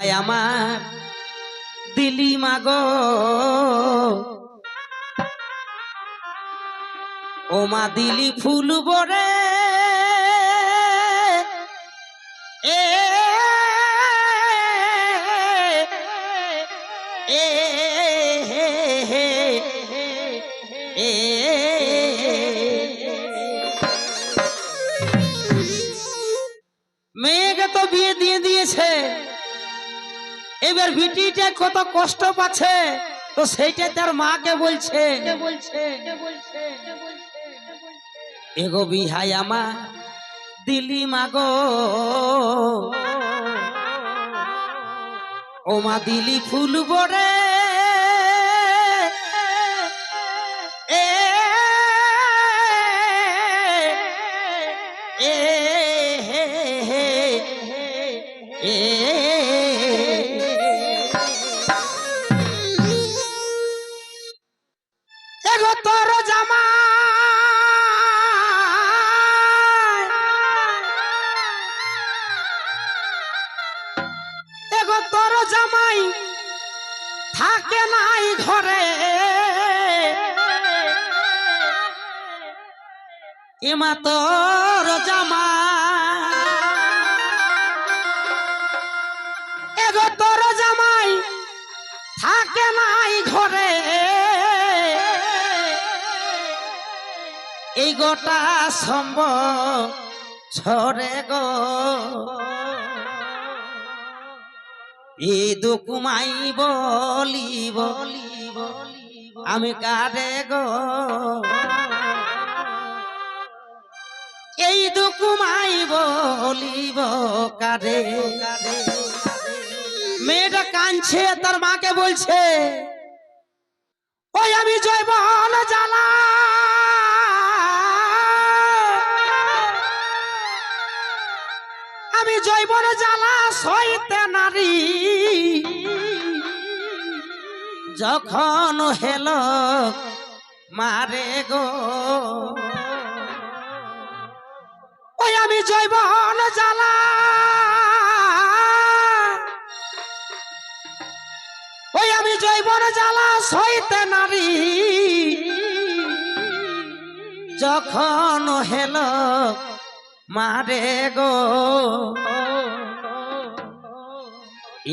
আমার দিলি মাগো। ও মা দিলি ফুল বরে। এ মেয়েকে তো দিয়েছে এবার বিটিটা কত কষ্ট পাচ্ছে। তো সেইটা তার মাকে বলছে। এগো বিহাই আমা, দিলি মাগো। ও মা দিলি ফুল বরে এমা তোর জামা। এগো তোর জামাই, থাকে নাই ঘরে। এই গোটা সম্ভ ছড়ে গো। এই দুকুমাই বলি বলি বলি। আমি কারে গো? এই দুকুমাই বলিব কারে? মেয়েটা কাঁদছে, তার মাকে বলছে, ওই আমি জৈবন জ্বালা। আমি জৈবন জ্বালা সইতে নারী। যখন হেল মারে গো আমি জৈবন জ্বালা। ওই আমি জৈবন জ্বালা সইতে নারী। যখন হেল মারে গো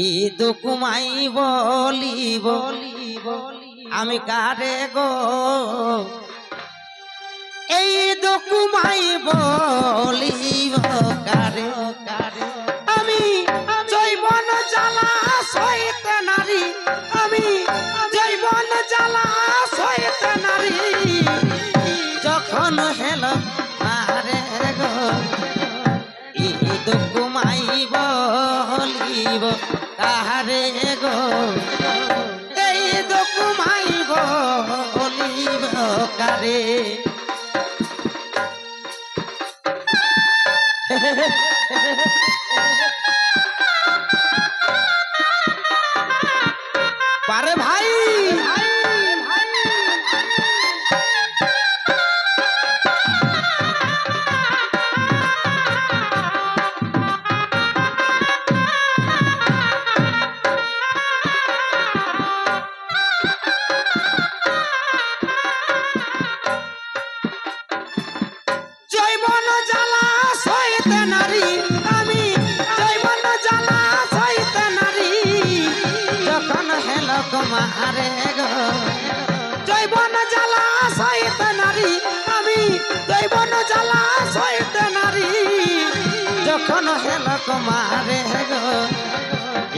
ই দুকুমাই বলি বলি বলি আমি কারে গো? এই দুকুমাই বলিব কারে? আমি জৈবন জ্বালা সইতে নারী। আমি জৈবন জ্বালা সইতে নারী। যখন হেল আরে গো ই দুকুমাই বলিব কারে গো? এই দুকুমাই বলিব কারে?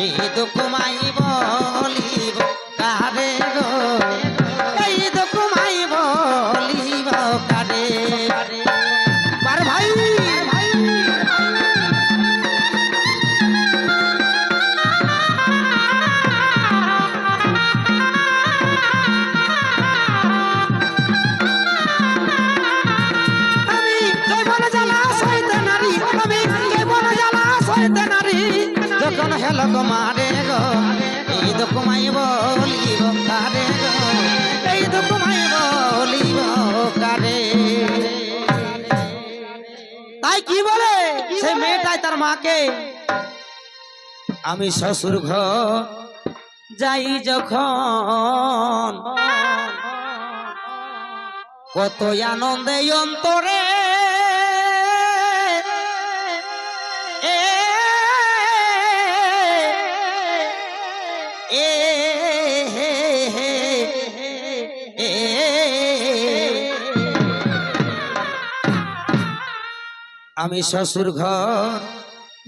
এই দুকুমাই বলিব, কারে গো? এই দুকুমাই বলিব, কারে? পার ভাই, আমি জৈবন জ্বালা সইতে নারী, আমি জৈবন জ্বালা সইতে গো এই দুকুমাই বলিব কারে গো এই দুকুমাই বলিব কারে। তাই কি বলে? সে মেয়েটাই তার মাকে, আমি শ্বশুর ঘর যাই যখন। কত আনন্দে অন্তরে আমি শ্বশুর ঘর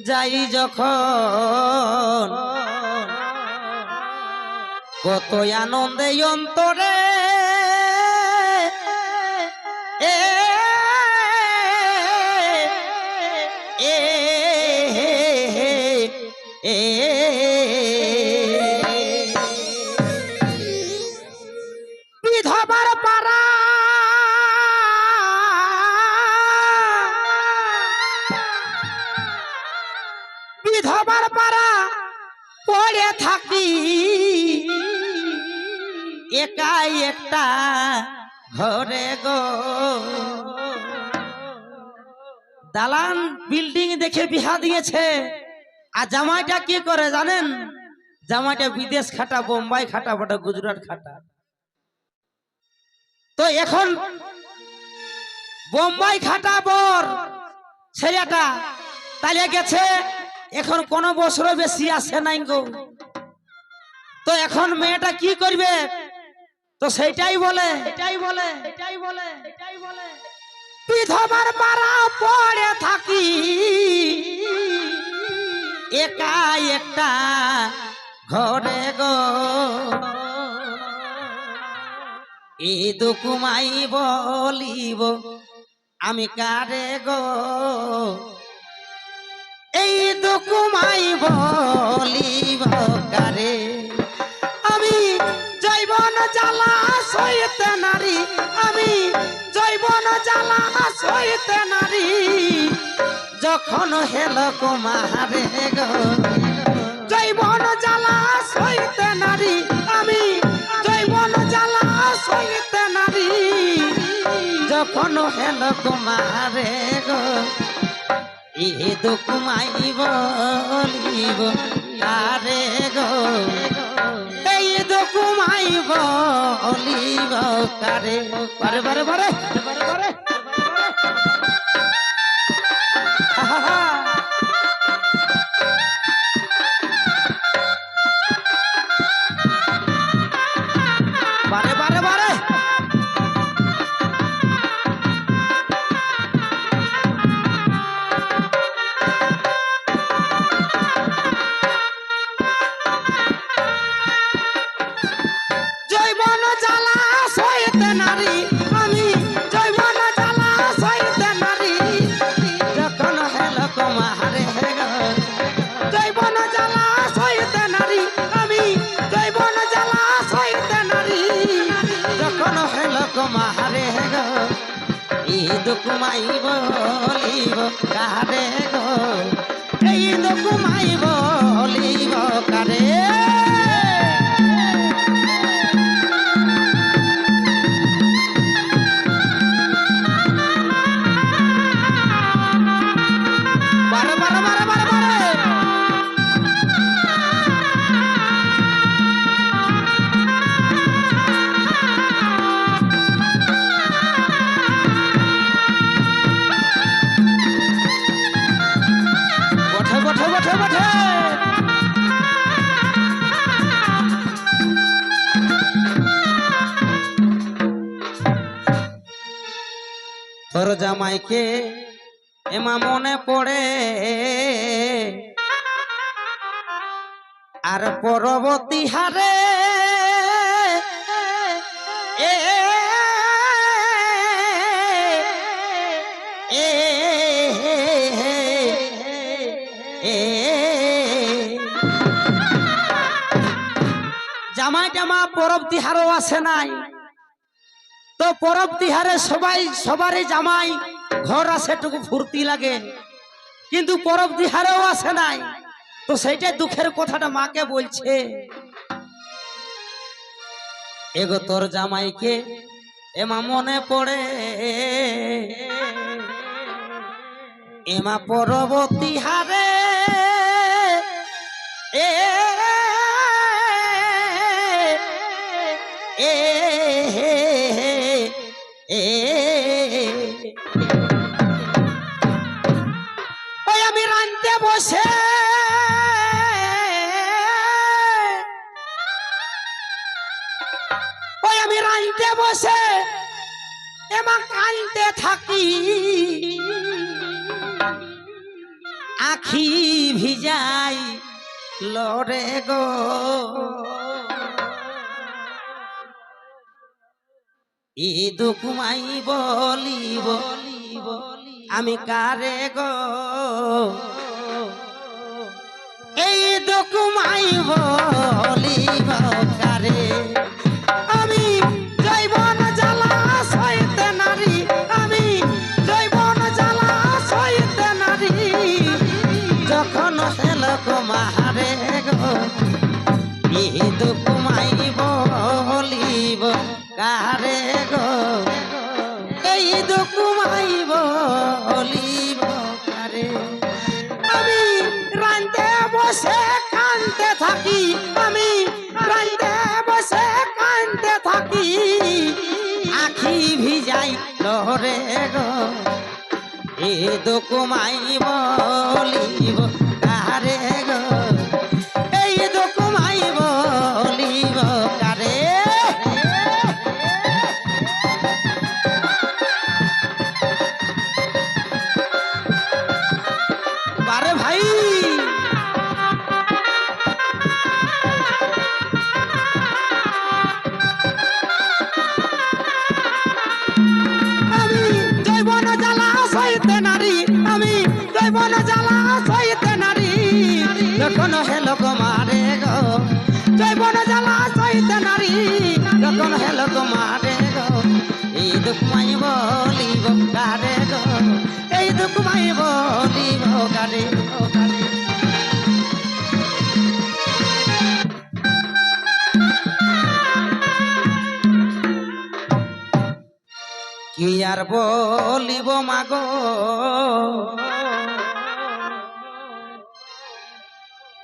যাই যখন। কত আনন্দে অন্তরে এ বিধবার পাড়া পড়ে থাকি। একাই একটা ঘরে গো। দালান বিল্ডিং দেখে বিহা দিয়েছে। আর জামাইটা কি করে জানেন? জামাইটা বিদেশ খাটা, বোম্বাই খাটা, বটা গুজরাট খাটা। তো এখন বোম্বাই খাটা বর, ছেলেটা তাহলে গেছে এখন কোন বছরও বেশি আসে নাই গো। তো এখন মেয়েটা কি করবে? তো সেটাই বলে। এটাই বলে এটাই বলে এটাই বলে। বিধবার পাড়া পড়ে থাকি। একা একটা ঘরে গো। এ দুকুমাই বলিব আমি কারে গো? এই দুকুমাই বলিব কারে? আমি জৈবন জ্বালা সইতে নারী, আমি জৈবন জ্বালা সইতে নারী। যখন হেল কুমারে গো, জৈবন জ্বালা সইতে নারী, আমি জৈবন জ্বালা সইতে নারী। যখন হেল কুমারে গো এ দুকুমাই বলিব তারে গো? এই দুকুমাই বলিব কারে? বারে বারে বারে বারে। দুকুমাই বলিব কারে গো? এই দুকুমাই বলিব কারে? তোর জামাইকে এমা মনে পড়ে আর পরবর্তী হারে এ এ এ জামাই টামা পরব তিহারও আসে নাই তো পরব তিহারে সবাই, সবারই জামাই, ঘর আসে টুকু ফুর্তি লাগে। কিন্তু পরব তিহারেও আসে নাই। তো সেইটাই দুঃখের কথাটা মাকে বলছে। এগো তোর জামাইকে এমা মনে পড়ে। এমা পরবর্তী হারে এ ওই আমি রানতে বসে। ওই আমি রানতে বসে এমা কানতে থাকি। আখি ভিজাই লড়ে গো। ই দুকুমাই বলিব, আমি কারে গো? এই দুকুমাই বলিব কারে? আমি জৈবন জ্বালা আমি যখন গো এই দুকুমাই বলিব কারে গো? এই দুকুমাই বলিব কারে? আমি রানতে বসে কানতে থাকি, আমি রানতে বসে কানতে থাকি। আখি ভিজাই লহরে গো এ দোকুমাই বলিব জ্বালা সইতে নারী যখন হেলো গো মারে গো জৈবন জ্বালা সইতে নারী যখন হেলো গো মারে গো এই দুঃখ মাই বলিব কারে গো এই দুঃখ মাই বলিব কারে ও কারে কি আর বলিব মাগো?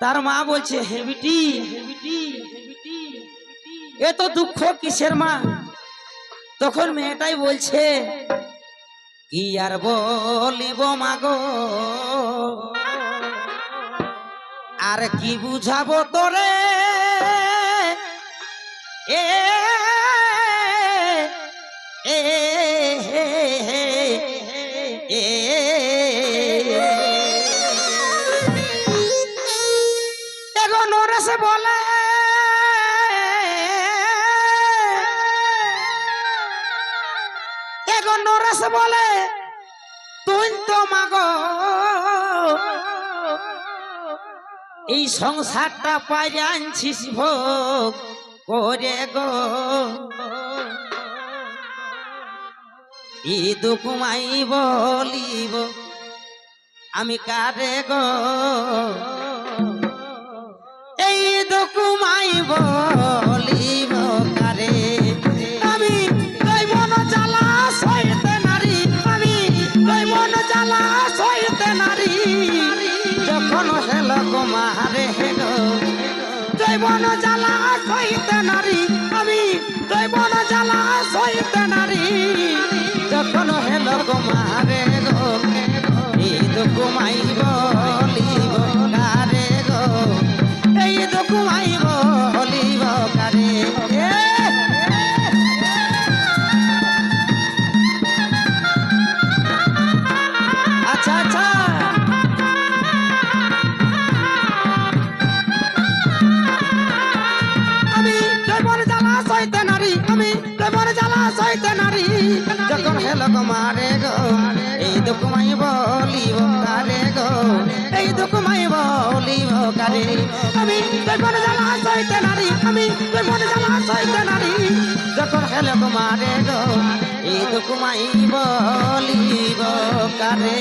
তার মা বলছে হে বিটি এ তো দুঃখ, কিসের মা? তখন মেয়েটাই বলছে, কি আর বলিব মাগো? আর কি বুঝাবো তোরে? এ এ বলে, তুই তো মাগো, এই সংসারটা পাইরে আনছিস ভোগ করে গো। ই দুকুমাই বলিব, আমি কারে গো? এই দুকুমাই বলিব জৈবন জ্বালা সইতে নারী, আমি জৈবন জ্বালা সইতে নারী। যখন হেল কুমারে গো এই দুকুমাই সইতে নারী আমি জৈবন জ্বালা সইতে নারী। যখন হেলো গো মারে গো, এই দুকুমাই বলিব কারে গো? এই দুকুমাই বলিব কারে? আমি জৈবন জ্বালা সইতে নারী, আমি জৈবন জ্বালা সইতে নারী। যখন হেলো গো মারে গো, এই দুকুমাই বলিব কারে?